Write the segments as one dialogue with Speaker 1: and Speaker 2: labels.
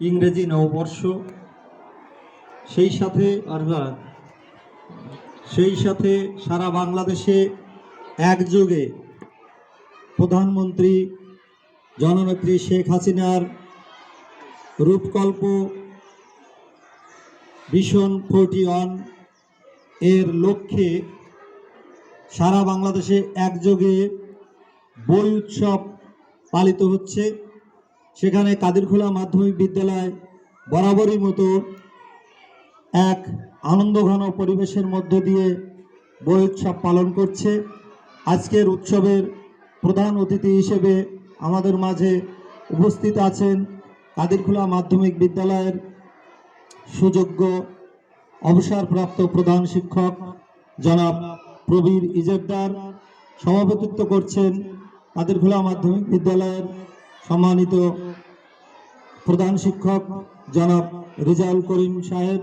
Speaker 1: ইংরেজি নববর্ষ, সেই সাথে অর্থাৎ সেই সাথে সারা বাংলাদেশে একযোগে প্রধানমন্ত্রী জননেত্রী শেখ হাসিনার রূপকল্প ভীষণ ফোরটি ওয়ানের লক্ষ্যে সারা বাংলাদেশে একযোগে বই উৎসব পালিত হচ্ছে। সেখানে কাদিরখোলা মাধ্যমিক বিদ্যালয় বরাবরই মতো এক আনন্দঘন পরিবেশের মধ্য দিয়ে বই উৎসব পালন করছে। আজকের উৎসবের প্রধান অতিথি হিসেবে আমাদের মাঝে উপস্থিত আছেন কাদিরখোলা মাধ্যমিক বিদ্যালয়ের সুযোগ্য অবসরপ্রাপ্ত প্রধান শিক্ষক জনাব প্রবীর ইজেদ্দার সভাপতিত্ব করছেন কাদিরখোলা মাধ্যমিক বিদ্যালয়ের সম্মানিত প্রধান শিক্ষক জনাব রেজাউল করিম সাহেব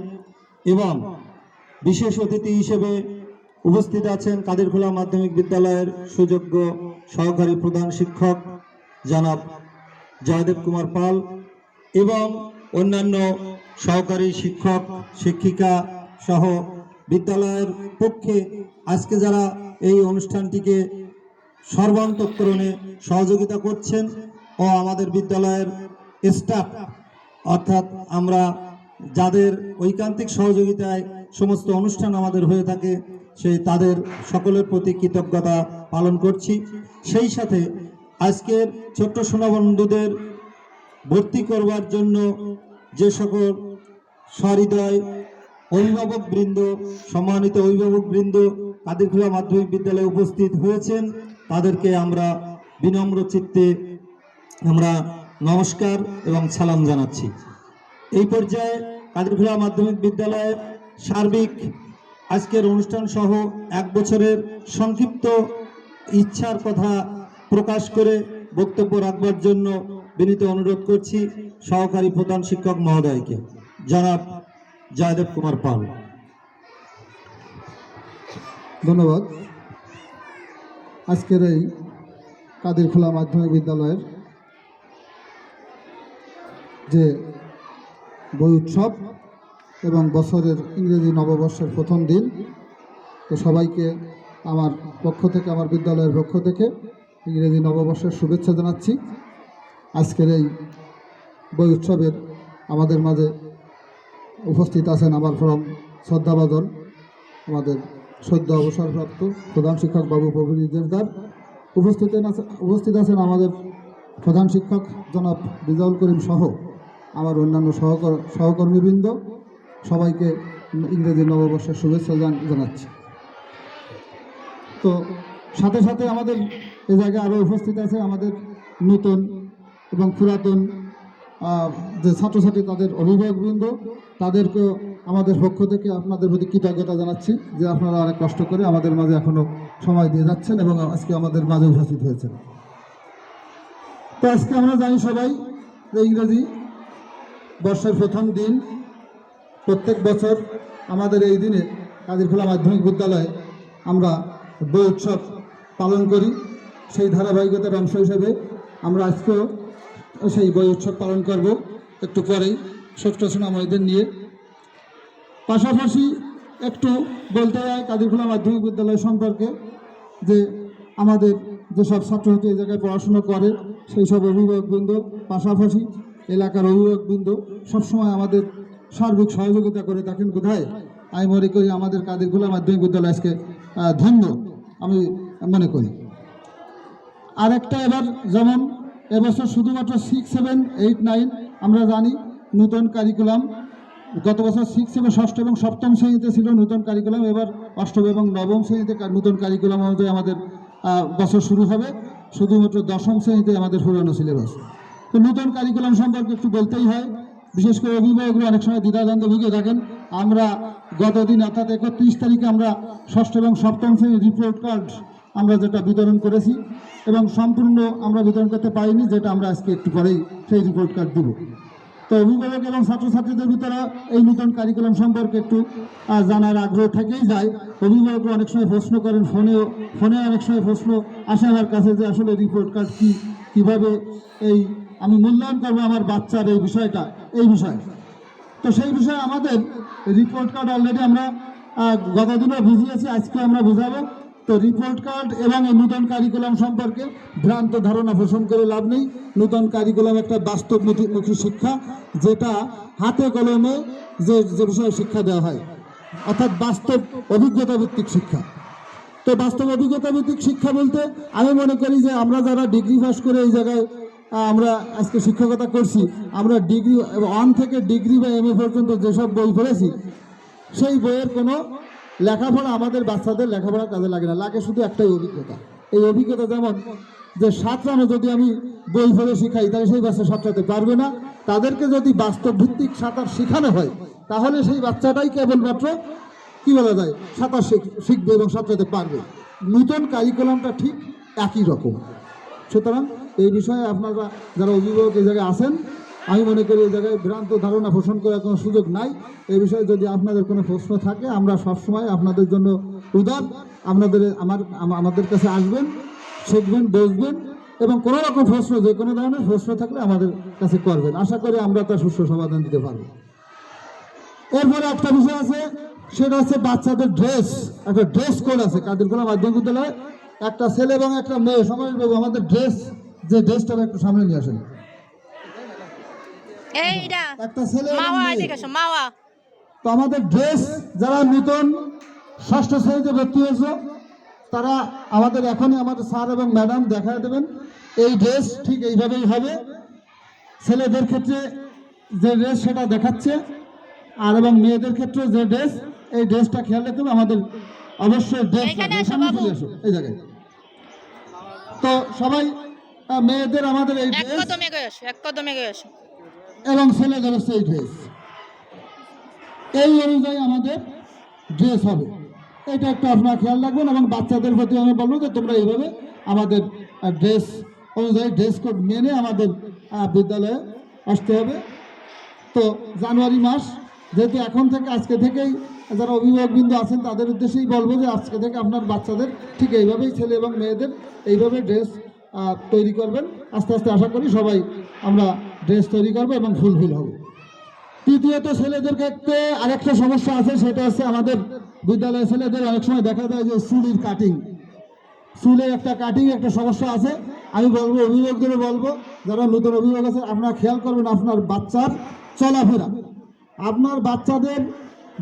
Speaker 1: এবং বিশেষ অতিথি হিসেবে উপস্থিত আছেন কাদিরখোলা মাধ্যমিক বিদ্যালয়ের সুযোগ্য সহকারী প্রধান শিক্ষক জনাব জয়দেব কুমার পাল এবং অন্যান্য সহকারী শিক্ষক, শিক্ষিকা সহ বিদ্যালয়ের পক্ষে আজকে যারা এই অনুষ্ঠানটিকে সর্বান্তকরণে সহযোগিতা করছেন ও আমাদের বিদ্যালয়ের স্টাফ অর্থাৎ আমরা যাদের ঐকান্তিক সহযোগিতায় সমস্ত অনুষ্ঠান আমাদের হয়ে থাকে, সেই তাদের সকলের প্রতি কৃতজ্ঞতা পালন করছি। সেই সাথে আজকের ছোট্ট সোনাবন্ধুদের ভর্তি করবার জন্য যে সকল সহৃদয় অভিভাবক বৃন্দ সম্মানিত অভিভাবক বৃন্দ কাদিরখোলা মাধ্যমিক বিদ্যালয়ে উপস্থিত হয়েছেন, তাদেরকে আমরা বিনম্র চিত্তে আমরা নমস্কার এবং সালাম জানাচ্ছি। এই পর্যায়ে কাদিরখোলা মাধ্যমিক বিদ্যালয়ে সার্বিক আজকের অনুষ্ঠান সহ এক বছরের সংক্ষিপ্ত ইচ্ছার কথা প্রকাশ করে বক্তব্য রাখবার জন্য বিনীত অনুরোধ করছি সহকারী প্রধান শিক্ষক মহোদয়কে। জনাব জয়দেব কুমার পাল।
Speaker 2: ধন্যবাদ। আজকের এই কাদিরখোলা মাধ্যমিক বিদ্যালয়ের যে বই উৎসব এবং বছরের ইংরেজি নববর্ষের প্রথম দিন, তো সবাইকে আমার পক্ষ থেকে, আমার বিদ্যালয়ের পক্ষ থেকে ইংরেজি নববর্ষের শুভেচ্ছা জানাচ্ছি। আজকের এই বই উৎসবের আমাদের মাঝে উপস্থিত আছেন আমার ফরম শ্রদ্ধাভাজন, আমাদের সদ্য অবসরপ্রাপ্ত প্রধান শিক্ষক বাবু প্রবীর ইজেরদার উপস্থিত উপস্থিত আছেন আমাদের প্রধান শিক্ষক জনাব রিজাউল করিম সহ। আমার অন্যান্য সহকর, সহকর্মীবৃন্দ সবাইকে ইংরেজি নববর্ষের শুভেচ্ছা জান- জানাচ্ছি। তো সাথে সাথে আমাদের এ জায়গায় আরও উপস্থিত আছে আমাদের নতুন এবং পুরাতন যে ছাত্রছাত্রী তাদের অভিভাবকবৃন্দ তাদেরকেও আমাদের পক্ষ থেকে আপনাদের প্রতি কৃতজ্ঞতা জানাচ্ছি যে আপনারা অনেক কষ্ট করে আমাদের মাঝে এখনও সময় দিয়ে যাচ্ছেন এবং আজকে আমাদের মাঝে উপস্থিত হয়েছেন। তো আজকে আমরা জানি সবাই যে ইংরেজি বর্ষের প্রথম দিন, প্রত্যেক বছর আমাদের এই দিনে কাদিরখোলা মাধ্যমিক বিদ্যালয়ে আমরা বই উৎসব পালন করি। সেই ধারাবাহিকতার অংশ হিসেবে আমরা আজকেও সেই বই উৎসব পালন করব একটু পরেই, ষষ্ঠ সোনাময়ীদের নিয়ে। পাশাপাশি একটু বলতে হয় কাদিরখোলা মাধ্যমিক বিদ্যালয় সম্পর্কে যে আমাদের যেসব ছাত্রছাত্রী এই জায়গায় পড়াশুনো করে, সেই সব অভিভাবকবৃন্দ পাশাপাশি এলাকার অভিভাবকবৃন্দ সবসময় আমাদের সার্বিক সহযোগিতা করে থাকেন কোথায়? আমি মনে করি আমাদের কাদিরখোলা মাধ্যমিক বিদ্যালয় আজকে ধন্য, আমি মনে করি। আরেকটা এবার যেমন এবছর শুধুমাত্র সিক্স সেভেন এইট নাইন আমরা জানি নতুন কারিকুলাম গত বছর সিক্স সেভেন ষষ্ঠ এবং সপ্তম শ্রেণীতে ছিল নতুন কারিকুলাম এবার অষ্টম এবং নবম শ্রেণীতে নতুন কারিকুলাম অনুযায়ী আমাদের বছর শুরু হবে। শুধুমাত্র দশম শ্রেণীতে আমাদের পুরানো সিলেবাস তো নতুন কারিকুলাম সম্পর্কে একটু বলতেই হয়। বিশেষ করে অভিভাবকরা অনেক সময় দ্বিধাদ্বন্দ্ব ভুগে থাকেন। আমরা গতদিন, অর্থাৎ একত্রিশ তারিখে আমরা ষষ্ঠ এবং সপ্তম শ্রেণির রিপোর্ট কার্ড আমরা যেটা বিতরণ করেছি এবং সম্পূর্ণ আমরা বিতরণ করতে পারিনি, যেটা আমরা আজকে একটু পরেই সেই রিপোর্ট কার্ড দিব। তো অভিভাবক এবং ছাত্রছাত্রীদের ভিতরে এই নতুন কারিকুলাম সম্পর্কে একটু জানার আগ্রহ থেকেই যায়। অভিভাবকরা অনেক সময় প্রশ্ন করেন, ফোনেও, ফোনে অনেক সময় প্রশ্ন আসে আমার কাছে যে আসলে রিপোর্ট কার্ড কী, কীভাবে এই আমি মূল্যায়ন করব আমার বাচ্চার এই বিষয়টা এই বিষয়ে। তো সেই বিষয়ে আমাদের রিপোর্ট কার্ড অলরেডি আমরা আহ, গত দিনও বুঝিয়েছি আজকে আমরা বুঝাবো। তো রিপোর্ট কার্ড এবং এই নূতন কারিকুলাম সম্পর্কে ভ্রান্ত ধারণা পোষণ করে লাভ নেই। নূতন কারিকুলাম একটা বাস্তব বাস্তবমুখী শিক্ষা যেটা হাতে কলমে যে যে বিষয়ে শিক্ষা দেওয়া হয় অর্থাৎ বাস্তব অভিজ্ঞতা ভিত্তিক শিক্ষা। তো বাস্তব অভিজ্ঞতা ভিত্তিক শিক্ষা বলতে আমি মনে করি যে আমরা যারা ডিগ্রি পাস করে এই জায়গায় আমরা আজকে শিক্ষকতা করছি। আমরা ডিগ্রি, ওয়ান থেকে ডিগ্রি বা এম এ পর্যন্ত যেসব বই পড়েছি, সেই বইয়ের কোনো লেখাপড়া আমাদের বাচ্চাদের লেখাপড়া কাজে লাগে না। লাগে শুধু একটাই অভিজ্ঞতা। এই অভিজ্ঞতা যেমন যে সাঁতরানো যদি আমি বই পড়ে শিখাই, তাহলে সেই বাচ্চা সাঁতরাতে পারবে না। তাদেরকে যদি বাস্তব ভিত্তিক সাঁতার শেখানো হয়, তাহলে সেই বাচ্চাটাই কেবলমাত্র কি বলা যায়, সাঁতার শিখ- শিখবে এবং সাঁতরাতে পারবে। নূতন কারিকুলামটা ঠিক একই রকম। সুতরাং এই বিষয়ে আপনারা যারা অভিভাবক এই জায়গায় আছেন, আমি মনে করি এই জায়গায় ভ্রান্ত ধারণা পোষণ করার কোনো সুযোগ নাই। এই বিষয়ে যদি আপনাদের কোনো প্রশ্ন থাকে, আমরা সবসময় আপনাদের জন্য উদার। আপনাদের, আমার আমাদের কাছে আসবেন, শিখবেন বসবেন এবং কোনো রকম প্রশ্ন, যে কোনো ধরনের প্রশ্ন থাকলে আমাদের কাছে করবেন। আশা করি আমরা তার সুস্থ সমাধান দিতে পারব। এরপরে একটা বিষয় আছে, সেটা হচ্ছে বাচ্চাদের ড্রেস একটা ড্রেস কোড আছে। কাদিরকোলা মাধ্যমিক বিদ্যালয়ে একটা ছেলে এবং একটা মেয়ে সমাজ আমাদের ড্রেস যে ড্রেসটা একটু সামনে নিয়ে আসেন।
Speaker 3: এইটা
Speaker 2: একটা ছেলে
Speaker 3: মাওয়া এদিকে আসো মাওয়া।
Speaker 2: তো আমাদের ড্রেস যারা নতুন ষষ্ঠ শ্রেণীতে ভর্তি হয়েছে তারা আমাদের এখনই আমাদের স্যার এবং ম্যাডাম দেখা দেবেন। এই ড্রেস ঠিক এইভাবেই হবে। ছেলেদের ক্ষেত্রে যে ড্রেস সেটা দেখাচ্ছে আর এবং মেয়েদের ক্ষেত্রে যে ড্রেস এই ড্রেসটা খেয়াল রাখতে হবে আমাদের অবশ্যই ড্রেস। এই জায়গায়। তো সবাই মেয়েদের আমাদের এই
Speaker 3: এক
Speaker 2: ড্রেস
Speaker 3: কদমে এক কদমে গয়ে
Speaker 2: এবং ছেলেদের এই ড্রেস এই অনুযায়ী আমাদের ড্রেস হবে। এটা একটু আপনারা খেয়াল রাখবেন এবং বাচ্চাদের প্রতি আমি বলব যে তোমরা এইভাবে আমাদের ড্রেস অনুযায়ী ড্রেস কোড মেনে আমাদের বিদ্যালয়ে আসতে হবে। তো জানুয়ারি মাস যেহেতু এখন থেকে আজকে থেকেই যারা অভিভাবকবৃন্দ আছেন তাদের উদ্দেশ্যেই বলব যে আজকে থেকে আপনার বাচ্চাদের ঠিক এইভাবেই ছেলে এবং মেয়েদের এইভাবে ড্রেস তৈরি করবেন। আস্তে আস্তে আশা করি সবাই আমরা ড্রেস তৈরি করব এবং ফুলফিল হব। তৃতীয়ত ছেলেদের ক্ষেত্রে আরেকটা সমস্যা আছে, সেটা হচ্ছে আমাদের বিদ্যালয়ের ছেলেদের অনেক সময় দেখা যায় যে চুলির কাটিং চুলের একটা কাটিং একটা সমস্যা আছে। আমি বলব অভিভাবকদের বলব, যারা নতুন অভিভাবক আছে, আপনারা খেয়াল করবেন আপনার বাচ্চার চলাফেরা। আপনার বাচ্চাদের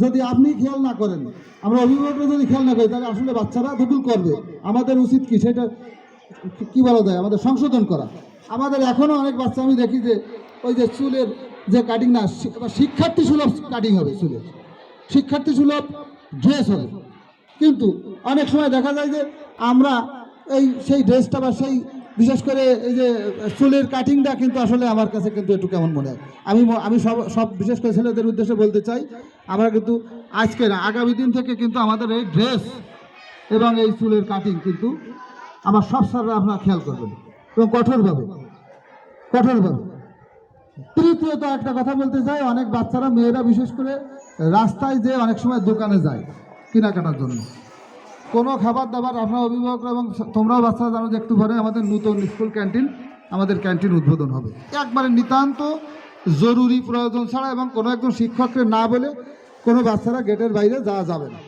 Speaker 2: যদি আপনি খেয়াল না করেন, আমরা অভিভাবকরা যদি খেয়াল না করি, তাহলে আসলে বাচ্চারা তো ভুল করবে। আমাদের উচিত কি? সেটা কি বলা যায়? আমাদের সংশোধন করা। আমাদের এখনও অনেক বাচ্চা, আমি দেখি যে ওই যে চুলের যে কাটিং না শিক্ষার্থী সুলভ কাটিং হবে চুলের। শিক্ষার্থী সুলভ ড্রেস হবে। কিন্তু অনেক সময় দেখা যায় যে আমরা এই সেই ড্রেসটা বা সেই বিশেষ করে এই যে চুলের কাটিংটা কিন্তু আসলে আমার কাছে কিন্তু একটু কেমন মনে হয়। আমি আমি সব সব বিশেষ করে ছেলেদের উদ্দেশ্যে বলতে চাই, আমরা কিন্তু আজকে না, আগামী দিন থেকে কিন্তু আমাদের এই ড্রেস এবং এই চুলের কাটিং কিন্তু আমার সব স্যাররা আপনারা খেয়াল করবেন এবং কঠোরভাবে কঠোরভাবে। তৃতীয়ত একটা কথা বলতে চাই অনেক বাচ্চারা, মেয়েরা বিশেষ করে রাস্তায় যে অনেক সময় দোকানে যায় কেনাকাটার জন্য। কোনো খাবার দাবার আপনার অভিভাবকরা এবং তোমরাও বাচ্চারা জানো যে একটু পরে আমাদের নতুন স্কুল ক্যান্টিন, আমাদের ক্যান্টিন উদ্বোধন হবে। একবারে নিতান্ত জরুরি প্রয়োজন ছাড়া এবং কোনো একজন শিক্ষককে না বলে কোনো বাচ্চারা গেটের বাইরে যাওয়া যাবে না।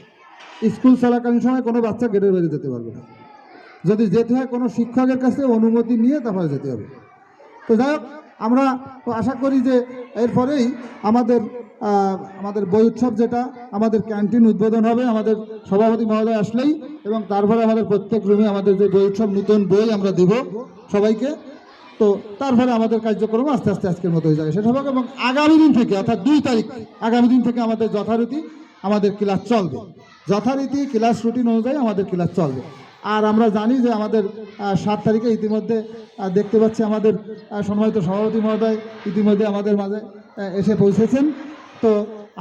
Speaker 2: স্কুল চলাকালীন সময় কোনো বাচ্চা গেটের বাইরে যেতে পারবে না। যদি যেতে হয় কোনো শিক্ষকের কাছে অনুমতি নিয়ে তারপরে যেতে হবে। তো যাই হোক, আমরা আশা করি যে এরপরেই আমাদের আমাদের বই উৎসব যেটা, আমাদের ক্যান্টিন উদ্বোধন হবে, আমাদের সভাপতি মহোদয় আসলেই, এবং তারপরে আমাদের প্রত্যেক রুমে আমাদের যে বই উৎসব, নতুন বই আমরা দেব সবাইকে। তো তারপরে আমাদের কার্যক্রম আস্তে আস্তে আজকের মতো হয়ে যাবে। সেটা হবে এবং আগামী দিন থেকে, অর্থাৎ দুই তারিখ, আগামী দিন থেকে আমাদের যথারীতি আমাদের ক্লাস চলবে। যথারীতি ক্লাস রুটিন অনুযায়ী আমাদের ক্লাস চলবে। আর আমরা জানি যে আমাদের সাত তারিখে ইতিমধ্যে দেখতে পাচ্ছি আমাদের সম্মানিত সভাপতি মহোদয় ইতিমধ্যে আমাদের মাঝে এসে পৌঁছেছেন। তো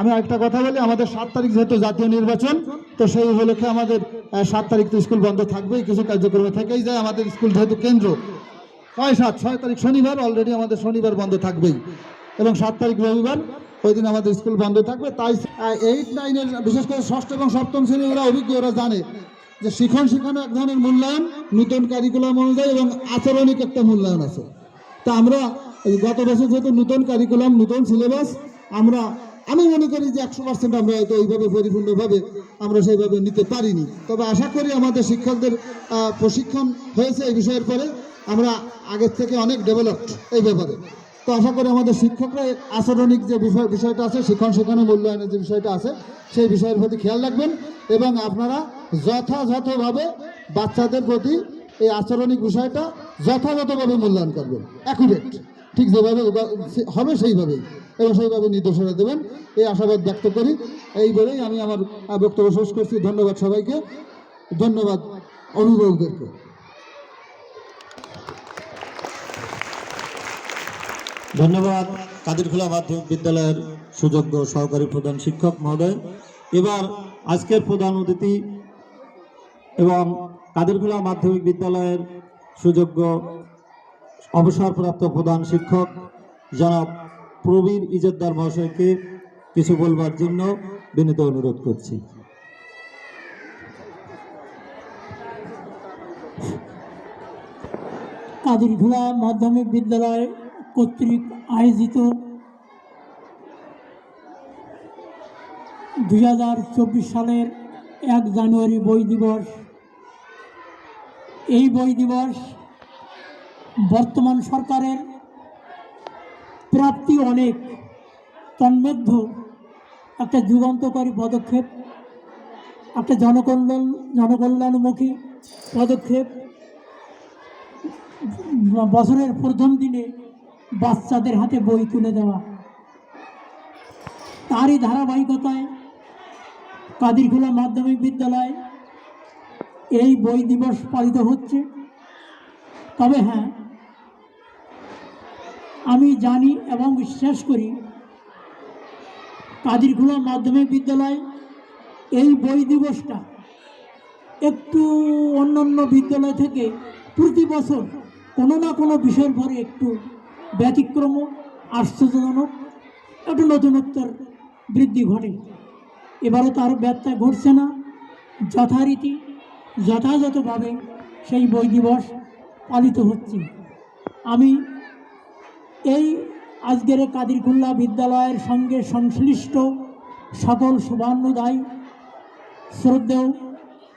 Speaker 2: আমি একটা কথা বলি, আমাদের সাত তারিখ যেহেতু জাতীয় নির্বাচন, তো সেই উপলক্ষে আমাদের সাত তারিখ তো স্কুল বন্ধ থাকবেই, কিছু কার্যক্রমে থেকেই যায়। আমাদের স্কুল যেহেতু কেন্দ্র, ছয় সাত, ছয় তারিখ শনিবার অলরেডি আমাদের শনিবার বন্ধ থাকবেই। এবং সাত তারিখ রবিবার, ওই দিন আমাদের স্কুল বন্ধ থাকবে। তাই এইট নাইনের বিশেষ করে ষষ্ঠ এবং সপ্তম শ্রেণি, ওরা অভিজ্ঞ, ওরা জানে। যে শিখন শিখানো এক ধরনের মূল্যায়ন, নতুন কারিকুলাম অনুযায়ী এবং আচরণিক একটা মূল্যায়ন আছে। তা আমরা গত বছর যেহেতু নতুন কারিকুলাম নতুন সিলেবাস আমরা, আমি মনে করি যে একশো পার্সেন্ট আমরা হয়তো ওইভাবে পরিপূর্ণভাবে আমরা সেইভাবে নিতে পারিনি। তবে আশা করি আমাদের শিক্ষকদের প্রশিক্ষণ হয়েছে এই বিষয়ের পরে। আমরা আগের থেকে অনেক ডেভেলপড এই ব্যাপারে। তো আশা করি আমাদের শিক্ষকরা আচরণিক যে বিষয়, বিষয়টা আছে শিক্ষণ শেখানো মূল্যায়নের যে বিষয়টা আছে, সেই বিষয়ের প্রতি খেয়াল রাখবেন এবং আপনারা যথাযথভাবে বাচ্চাদের প্রতি এই আচরণিক বিষয়টা যথাযথভাবে মূল্যায়ন করবেন। অ্যাকুরেট ঠিক যেভাবে হবে সেইভাবেই। এবং সেইভাবে নির্দেশনা দেবেন। এই আশাবাদ ব্যক্ত করি। এই বলেই আমি আমার বক্তব্য শেষ করছি। ধন্যবাদ সবাইকে। ধন্যবাদ অভিভাবকদেরকে।
Speaker 1: ধন্যবাদ কাদিরখোলা মাধ্যমিক বিদ্যালয়ের সুযোগ্য সহকারী প্রধান শিক্ষক মহোদয়। এবার আজকের প্রধান অতিথি এবং কাদিরখোলা মাধ্যমিক বিদ্যালয়ের সুযোগ্য অবসরপ্রাপ্ত প্রধান শিক্ষক জনাব প্রবীর ইজতদার মহাশয়কে কিছু বলবার জন্য বিনীত অনুরোধ করছি।
Speaker 4: কাদিরঘোড়া মাধ্যমিক বিদ্যালয় কর্তৃক আয়োজিত দুই হাজার চব্বিশ সালের এক জানুয়ারি বই দিবস এই বই দিবস বর্তমান সরকারের প্রাপ্তি অনেক, তন্মধ্য একটা যুগান্তকারী পদক্ষেপ, একটা জনকল্যাণ, জনকল্যাণমুখী পদক্ষেপ। বছরের প্রথম দিনে বাচ্চাদের হাতে বই তুলে দেওয়া। তারই ধারাবাহিকতায় কাদিরখোলা মাধ্যমিক বিদ্যালয় এই বই দিবস পালিত হচ্ছে। তবে হ্যাঁ আমি জানি এবং বিশ্বাস করি কাদিরখোলা মাধ্যমিক বিদ্যালয় এই বই দিবসটা একটু অন্যান্য বিদ্যালয় থেকে প্রতি বছর কোনো না কোনো বিষয়ের পরে একটু ব্যতিক্রম, আশ্চর্যজনক, একটু নতুনত্বর বৃদ্ধি ঘটে। এবারও তার ব্যত্যয় ঘটছে না, যথারীতি যথাযথভাবে সেই বই দিবস পালিত হচ্ছে। আমি এই আজকের কাদিরকুল্লা বিদ্যালয়ের সঙ্গে সংশ্লিষ্ট সকল শুভান্নদায়ী শ্রদ্ধেয়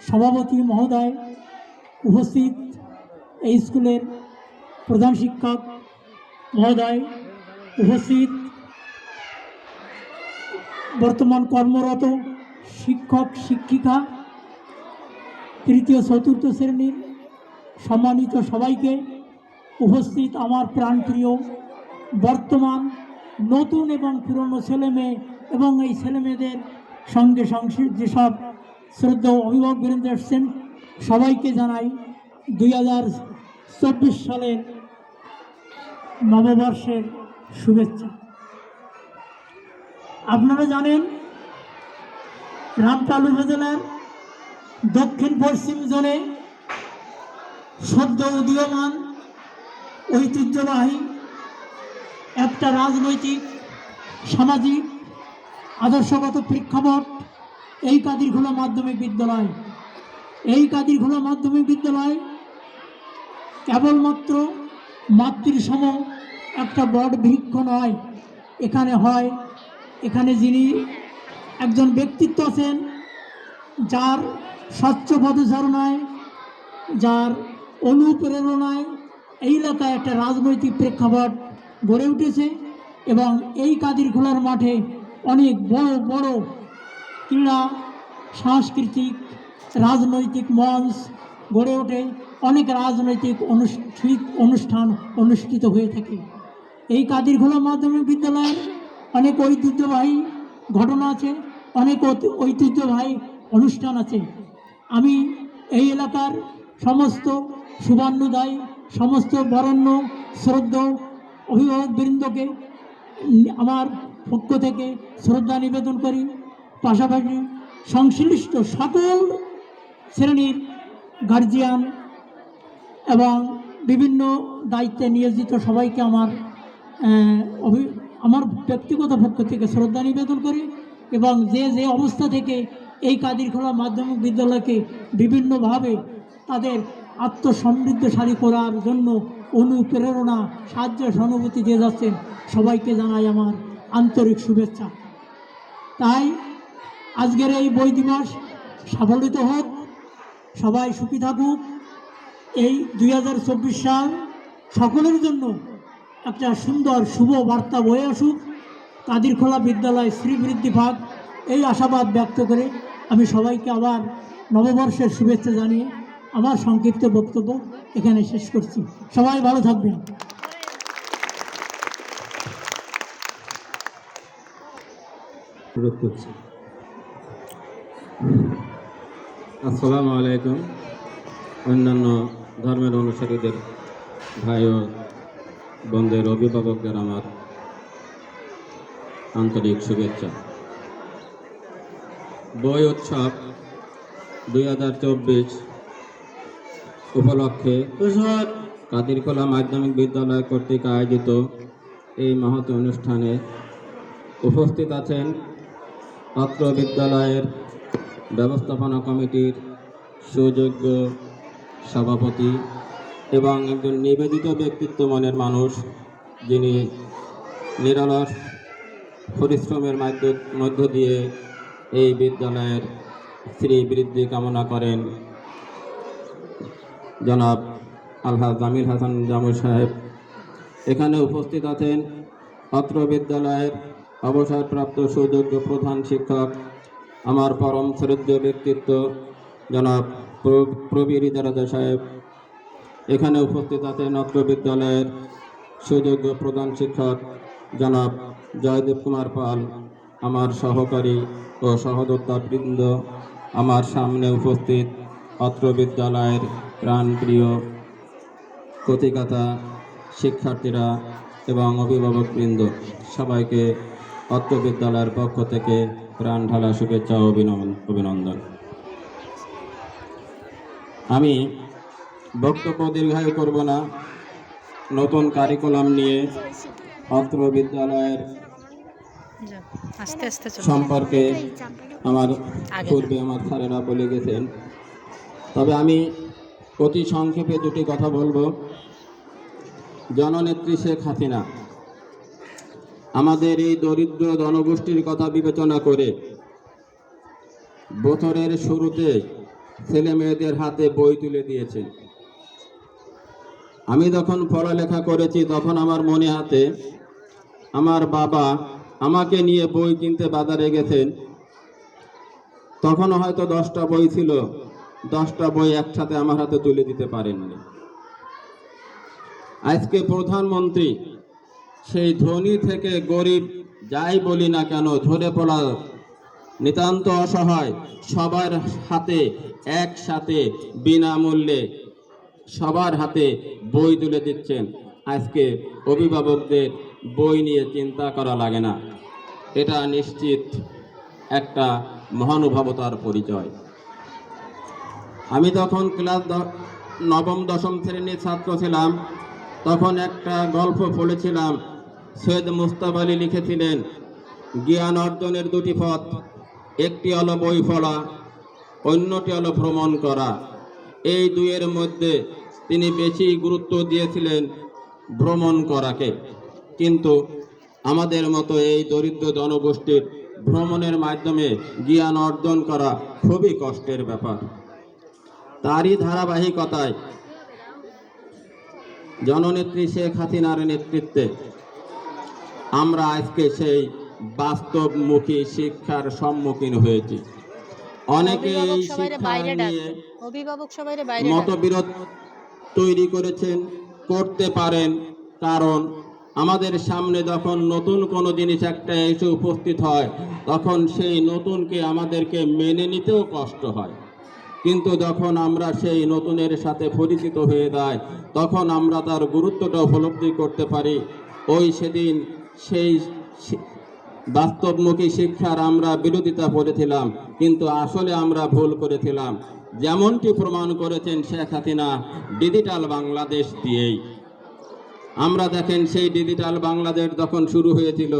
Speaker 4: সভাপতি মহোদয় উপস্থিত এই স্কুলের প্রধান শিক্ষক মহোদয় উপস্থিত বর্তমান কর্মরত শিক্ষক, শিক্ষিকা তৃতীয়, চতুর্থ শ্রেণির সম্মানিত সবাইকে উপস্থিত আমার প্রাণপ্রিয় বর্তমান নতুন এবং পুরনো ছেলেমেয়ে এবং এই ছেলেমেয়েদের সঙ্গে সংশ্লিষ্ট যেসব শ্রদ্ধেয় অভিভাবক বীরেন্দ্র এসছেন, সবাইকে জানাই দুই চব্বিশ সালের নববর্ষের শুভেচ্ছা। আপনারা জানেন রামপাল উপজেলার দক্ষিণ পশ্চিম জোনে সদ্য উদীয়মান ঐতিহ্যবাহী একটা রাজনৈতিক, সামাজিক, আদর্শগত প্রেক্ষাপট এই কাদিরখোলা মাধ্যমিক বিদ্যালয়। এই কাদিরখোলা মাধ্যমিক বিদ্যালয় কেবলমাত্র মাতৃসম একটা বট বৃক্ষ নয়। এখানে হয়, এখানে যিনি একজন ব্যক্তিত্ব আছেন, যার স্বচ্ছ পদচারণায় যার অনুপ্রেরণায় এই এলাকায় একটা রাজনৈতিক প্রেক্ষাপট গড়ে উঠেছে এবং এই কাদির খোলার মাঠে অনেক বড় বড় ক্রীড়া, সাংস্কৃতিক, রাজনৈতিক মঞ্চ গড়ে ওঠে। অনেক রাজনৈতিক অনুষ্ঠিত অনুষ্ঠান অনুষ্ঠিত হয়ে থাকে। এই কাদিরখোলা মাধ্যমিক বিদ্যালয়ের অনেক ঐতিহ্যবাহী ঘটনা আছে, অনেক ঐতিহ্যবাহী অনুষ্ঠান আছে। আমি এই এলাকার সমস্ত শুভান্নদায়ী সমস্ত বরণ্য, শ্রদ্ধা অভিভাবক বৃন্দকে আমার পক্ষ থেকে শ্রদ্ধা নিবেদন করি। পাশাপাশি সংশ্লিষ্ট সকল শ্রেণির গার্জিয়ান এবং বিভিন্ন দায়িত্বে নিয়োজিত সবাইকে আমার আমার ব্যক্তিগত পক্ষ থেকে শ্রদ্ধা নিবেদন করি এবং যে যে অবস্থা থেকে এই কাদিরখোলা মাধ্যমিক বিদ্যালয়কে বিভিন্নভাবে তাদের আত্মসমৃদ্ধশালী করার জন্য অনুপ্রেরণা, সাহায্য, সহানুভূতি দিয়ে যাচ্ছেন। সবাইকে জানাই আমার আন্তরিক শুভেচ্ছা। তাই আজকের এই বই দিবস সাফল্যিত হোক, সবাই সুখী থাকুক। এই দুই হাজার চব্বিশ সাল সকলের জন্য একটা সুন্দর শুভ বার্তা বয়ে আসুক। কাদিরখোলা বিদ্যালয় শ্রীবৃদ্ধি ভাগ এই আশাবাদ ব্যক্ত করে আমি সবাইকে আবার নববর্ষের শুভেচ্ছা জানিয়ে আমার সংক্ষিপ্ত বক্তব্য এখানে শেষ করছি। সবাই ভালো থাকবেন।
Speaker 5: আসসালামু আলাইকুম। অন্যান্য ধর্মের অনুসারীদের ভাই ও বন্ধের অভিভাবকদের আমার আন্তরিক শুভেচ্ছা। বই উৎসব দুই হাজার চব্বিশ উপলক্ষে কাদিরকলা মাধ্যমিক বিদ্যালয় কর্তৃক আয়োজিত এই মহৎ অনুষ্ঠানে উপস্থিত আছেন অত্র বিদ্যালয়ের ব্যবস্থাপনা কমিটির সুযোগ্য সভাপতি এবং একজন নিবেদিত ব্যক্তিত্ব মনের মানুষ যিনি নিরলস পরিশ্রমের মাধ্য মধ্য দিয়ে এই বিদ্যালয়ের শ্রী বৃদ্ধি কামনা করেন জনাব আলহাজ জামিল হাসান জামুল সাহেব। এখানে উপস্থিত আছেন অত্র বিদ্যালয়ের অবসরপ্রাপ্ত সুযোগ্য প্রধান শিক্ষক, আমার পরম শ্রদ্ধেয় ব্যক্তিত্ব জনাব প্রবীর ইদারাজা সাহেব। এখানে উপস্থিত আছেন অত্র বিদ্যালয়ের সুযোগ্য প্রধান শিক্ষক জনাব জয়দেব কুমার পাল, আমার সহকারী ও সহযোদ্ধা বৃন্দ আমার সামনে উপস্থিত অত্র বিদ্যালয়ের প্রাণপ্রিয় কচিকাতা শিক্ষার্থীরা এবং অভিভাবকবৃন্দ, সবাইকে অত্র বিদ্যালয়ের পক্ষ থেকে প্রাণ ঢালা শুভেচ্ছা অভিনন্দন অভিনন্দন। আমি বক্তব্য দীর্ঘায়ু করব না। নতুন কারিকুলাম নিয়ে অত্র বিদ্যালয়ের
Speaker 3: যাও, আস্তে আস্তে চলো
Speaker 5: সম্পর্কে আমার। পূর্বে আমার স্যারেরা বলে গেছেন। তবে আমি অতি সংক্ষেপে দুটি কথা বলব। জননেত্রী শেখ হাসিনা আমাদের এই দরিদ্র জনগোষ্ঠীর কথা বিবেচনা করে বছরের শুরুতে ছেলে মেয়েদের হাতে বই তুলে দিয়েছে আমি যখন পড়ালেখা করেছি তখন আমার মনে হাতে আমার বাবা আমাকে নিয়ে বই কিনতে বাজারে গেছেন। তখন হয়তো দশটা বই ছিল। দশটা বই একসাথে আমার হাতে তুলে দিতে পারেননি। আজকে প্রধানমন্ত্রী, সেই ধনী থেকে গরিব, যাই বলি না কেন ঝরে পড়া নিতান্ত অসহায়, সবার হাতে, একসাথে, বিনামূল্যে, সবার হাতে বই তুলে দিচ্ছেন আজকে অভিভাবকদের বই নিয়ে চিন্তা করা লাগে না। এটা নিশ্চিত একটা মহানুভবতার পরিচয়। আমি তখন ক্লাস নবম, দশম শ্রেণির ছাত্র ছিলাম। তখন একটা গল্প পড়েছিলাম। সৈয়দ মুস্তাব আলী লিখেছিলেন, জ্ঞান অর্জনের দুটি পথ, একটি হলো বই পড়া, অন্যটি হলো ভ্রমণ করা। এই দুইয়ের মধ্যে তিনি বেশি গুরুত্ব দিয়েছিলেন ভ্রমণ করাকে। কিন্তু আমাদের মতো এই দরিদ্র জনগোষ্ঠীর ভ্রমণের মাধ্যমে জ্ঞান অর্জন করা খুবই কষ্টের ব্যাপার। তারই ধারাবাহিকতায় জননেত্রী শেখ হাসিনার নেতৃত্বে আমরা আজকে সেই বাস্তবমুখী শিক্ষার সম্মুখীন হয়েছি। অনেকে এই শিক্ষা নিয়ে মতবিরোধ তৈরি করেছেন করতে পারেন কারণ আমাদের সামনে যখন নতুন কোনো জিনিস একটা এসে উপস্থিত হয়, তখন সেই নতুনকে আমাদেরকে মেনে নিতেও কষ্ট হয়। কিন্তু যখন আমরা সেই নতুনের সাথে পরিচিত হয়ে যাই, তখন আমরা তার গুরুত্বটা উপলব্ধি করতে পারি। ওই সেদিন সেই বাস্তবমুখী শিক্ষার আমরা বিরোধিতা করেছিলাম, কিন্তু আসলে আমরা ভুল করেছিলাম। যেমনটি প্রমাণ করেছেন শেখ হাসিনা, ডিজিটাল বাংলাদেশ দিয়েই। আমরা দেখেন সেই ডিজিটাল বাংলাদেশ যখন শুরু হয়েছিল,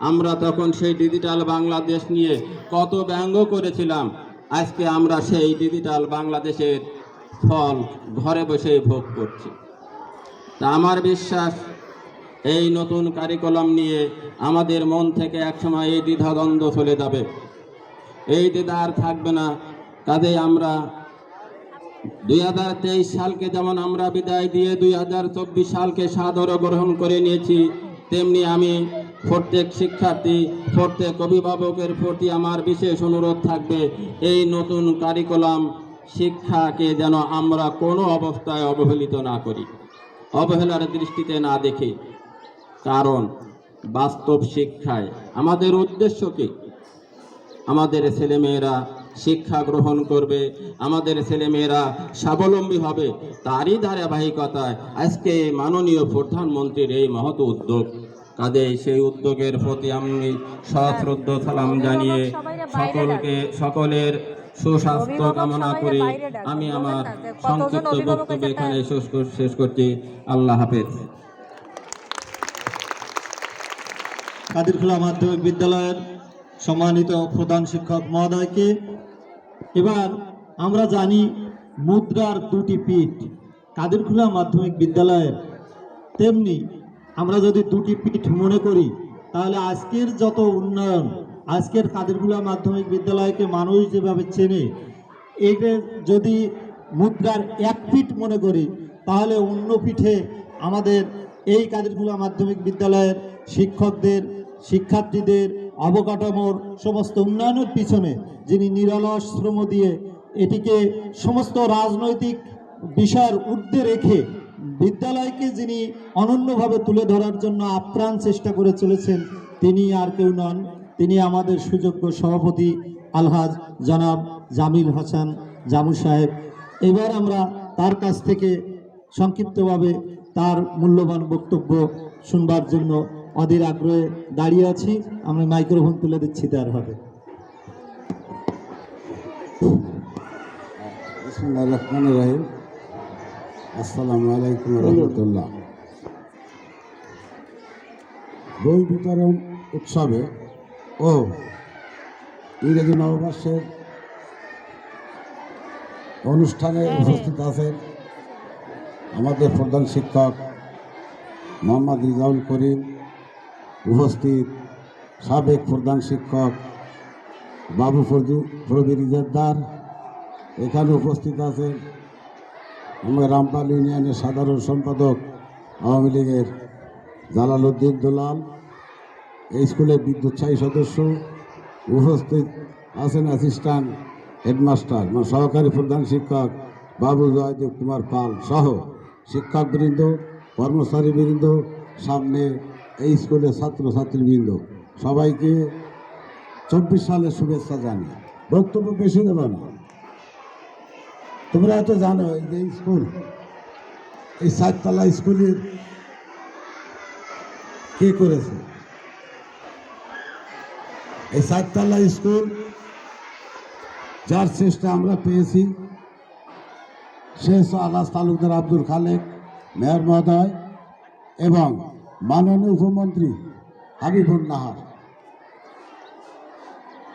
Speaker 5: আমরা তখন সেই ডিজিটাল বাংলাদেশ নিয়ে কত ব্যঙ্গ করেছিলাম। আজকে আমরা সেই ডিজিটাল বাংলাদেশের ফল ঘরে বসে ভোগ করছি। তা আমার বিশ্বাস, এই নতুন কারিকুলাম নিয়ে আমাদের মন থেকে একসময় এই দ্বিধাদ্বন্দ্ব চলে যাবে। এই দ্বিধা আর থাকবে না। কাজে আমরা দুই হাজার তেইশ সালকে যেমন আমরা বিদায় দিয়ে দুই হাজার চব্বিশ সালকে সাদরে গ্রহণ করে নিয়েছি, তেমনি আমি প্রত্যেক শিক্ষার্থী, প্রত্যেক অভিভাবকের প্রতি আমার বিশেষ অনুরোধ থাকবে, এই নতুন কারিকুলাম শিক্ষাকে যেন আমরা কোনো অবস্থায় অবহেলিত না করি, অবহেলার দৃষ্টিতে না দেখি। কারণ বাস্তব শিক্ষায় আমাদের উদ্দেশ্য কি? আমাদের ছেলেমেয়েরা শিক্ষা গ্রহণ করবে। আমাদের ছেলেমেয়েরা স্বাবলম্বী হবে। তারই ধারাবাহিকতায় আজকে মাননীয় প্রধানমন্ত্রীর এই মহৎ উদ্যোগ। কাজে সেই উদ্যোগের প্রতি আমি সশ্রদ্ধ সালাম জানিয়ে সকলকে সকলের সুস্বাস্থ্য কামনা করে। আমি আমার সংক্ষিপ্ত বক্তব্য এখানে শেষ করছি। আল্লাহ হাফেজ।
Speaker 1: কাদিরখোলা মাধ্যমিক বিদ্যালয়ের সম্মানিত প্রধান শিক্ষক মহোদয়কে এবার আমরা জানি মুদ্রার দুটি পিঠ। কাদিরখোলা মাধ্যমিক বিদ্যালয়ের? তেমনি আমরা যদি দুটি পিঠ মনে করি, তাহলে আজকের যত উন্নয়ন, আজকের কাদিরখোলা মাধ্যমিক বিদ্যালয়কে মানুষ যেভাবে চেনে এইটা যদি মুদ্রার এক পিঠ মনে করি, তাহলে অন্য পিঠে আমাদের এই কাদিরখোলা মাধ্যমিক বিদ্যালয়ের শিক্ষকদের, শিক্ষার্থীদের অবকাঠামোর সমস্ত উন্নয়নের পিছনে যিনি নিরলস শ্রম দিয়ে এটিকে সমস্ত রাজনৈতিক বিষয়ের ঊর্ধ্বে রেখে বিদ্যালয়কে যিনি অনন্যভাবে তুলে ধরার জন্য আপ্রাণ চেষ্টা করে চলেছেন, তিনি আর কেউ নন। তিনি আমাদের সুযোগ্য সভাপতি আলহাজ জনাব জামিল হাসান জামু সাহেব। এবার আমরা তার কাছ থেকে সংক্ষিপ্তভাবে তার মূল্যবান বক্তব্য শুনবার জন্য অধীর আগ্রহে দাঁড়িয়ে আছি। আমরা মাইক্রোফোন তুলে দিচ্ছি তার
Speaker 6: রাহিম। আসসালামু আলাইকুম রহমতুল্লাহ। বই বিতরণ উৎসবে ও ইংরেজি নববর্ষের অনুষ্ঠানে উপস্থিত আছেন আমাদের প্রধান শিক্ষক মোহাম্মদ রিজাউল করিম। উপস্থিত সাবেক প্রধান শিক্ষক বাবু ফরজু প্রবীর ইজাদ্দার এখানে উপস্থিত আছেন আমার রামপাল ইউনিয়নের সাধারণ সম্পাদক আওয়ামী লীগের জালাল উদ্দিন দুলাল। এই স্কুলের বিদ্যুৎসাহী সদস্য। উপস্থিত আছেন অ্যাসিস্ট্যান্ট হেডমাস্টার মানে সহকারী প্রধান শিক্ষক বাবু জয়দেব কুমার পাল সহ শিক্ষকবৃন্দ কর্মচারীবৃন্দ। সামনে এই স্কুলের ছাত্রছাত্রীবৃন্দ, সবাইকে চব্বিশ সালের শুভেচ্ছা জানিয়ে বক্তব্য বেশি দেব না। তোমরা তো জানো যে স্কুল, এই সাততলা স্কুলের কে করেছে? এই সাততলা স্কুল, যার চেষ্টা আমরা পেয়েছি শেষ আলাস তালুকদার আব্দুল খালেক, মেয়র মহোদয়, এবং মাননীয় উপমন্ত্রী হাবিবুল নাহার।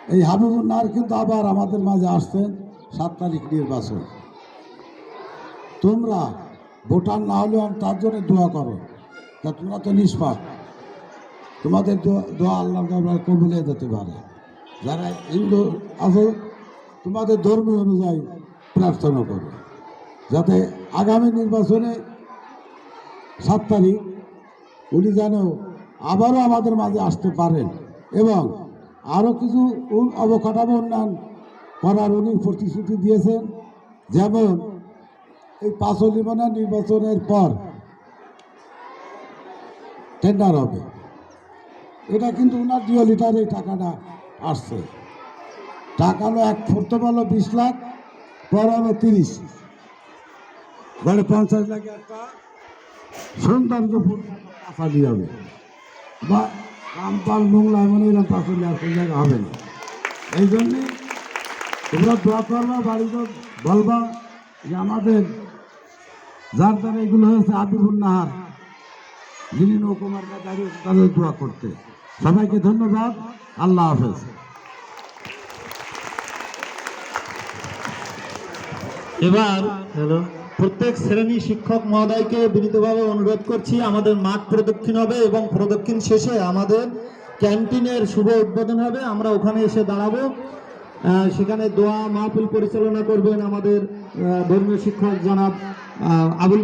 Speaker 6: এই হাবিবুল নাহার কিন্তু আবার আমাদের মাঝে আসছেন সাত তারিখ নির্বাচন। তোমরা ভোটার না হলেও তার জন্য দোয়া করো, তা তোমরা তো নিষ্পাপ। তোমাদের দোয়া- আল্লাহ তাআলা কবুলে যেতে পারে। যারা হিন্দু আছো, তোমাদের ধর্মীয় অনুযায়ী প্রার্থনা করো, যাতে আগামী নির্বাচনে সাত তারিখ উনি যেন আবারও আমাদের মাঝে আসতে পারেন এবং আরও কিছু অবকাঠামো উন্নয়ন করার উনি প্রতিশ্রুতি দিয়েছেন। যেমন এই পাঁচলি মনে নির্বাচনের পর টেন্ডার হবে। এটা কিন্তু ওনার ডিও লিটারে এই টাকাটা আসছে। টাকা হলো এক প্রথম হলো বিশ লাখ, পর হলো তিরিশ। গড়ে পঞ্চাশ লাখ একটা সৌন্দর্যপূর্ণ পাশালি হবে বা রামপাল মোংলা এমন এরকম পাশালি আর কোনো জায়গা হবে না। এই জন্যে তোমরা দোয়া করবা বাড়িতে বলবা যে আমাদের যার দ্বারা এগুলো হয়েছে আবিবুল নাহার যিনি নৌকুমাররা দাঁড়িয়ে তাদের দোয়া করতে। সবাইকে ধন্যবাদ। আল্লাহ হাফেজ।
Speaker 1: এবার প্রত্যেক শ্রেণি শিক্ষক মহোদয়কে বিনীতভাবে অনুরোধ করছি, আমাদের মাঠ প্রদক্ষিণ হবে এবং প্রদক্ষিণ শেষে আমাদের ক্যান্টিনের শুভ উদ্বোধন হবে। আমরা ওখানে এসে দাঁড়াবো। সেখানে দোয়া মাহফিল পরিচালনা করবেন আমাদের ধর্মীয় শিক্ষক জনাব আবুল